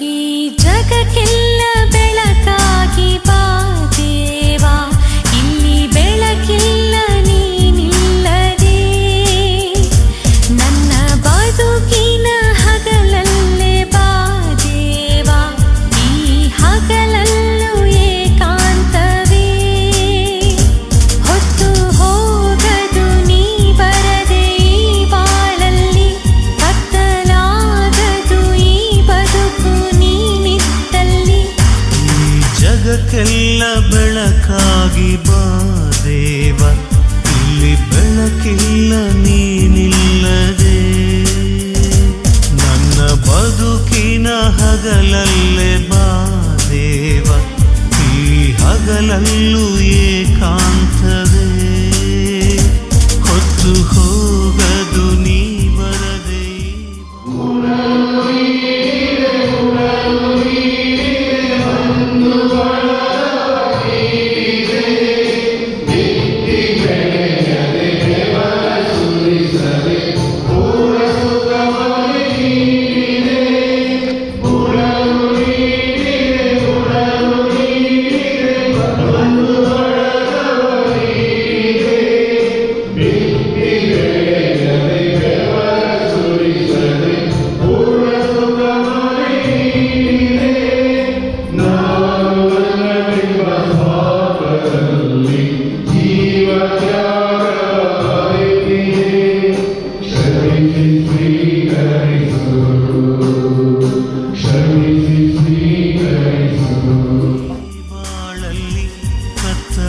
ಈ ಜಗಕ್ಕೆಲ್ಲ ಜಗಕ್ಕೆಲ್ಲ ಬೆಳಕಾಗಿ ಬಾ ದೇವ. ಇಲ್ಲಿ ಬೆಳಕಿಲ್ಲ ನೀನಿಲ್ಲದೆ. ನನ್ನ ಬದುಕಿನ ಹಗಲಲ್ಲೇ ಬಾ ದೇವ. ಈ ಹಗಲಲ್ಲೂ ಏಕಾಂತವೇ.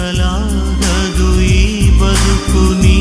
కొనలాగదు ఈ బతుకుని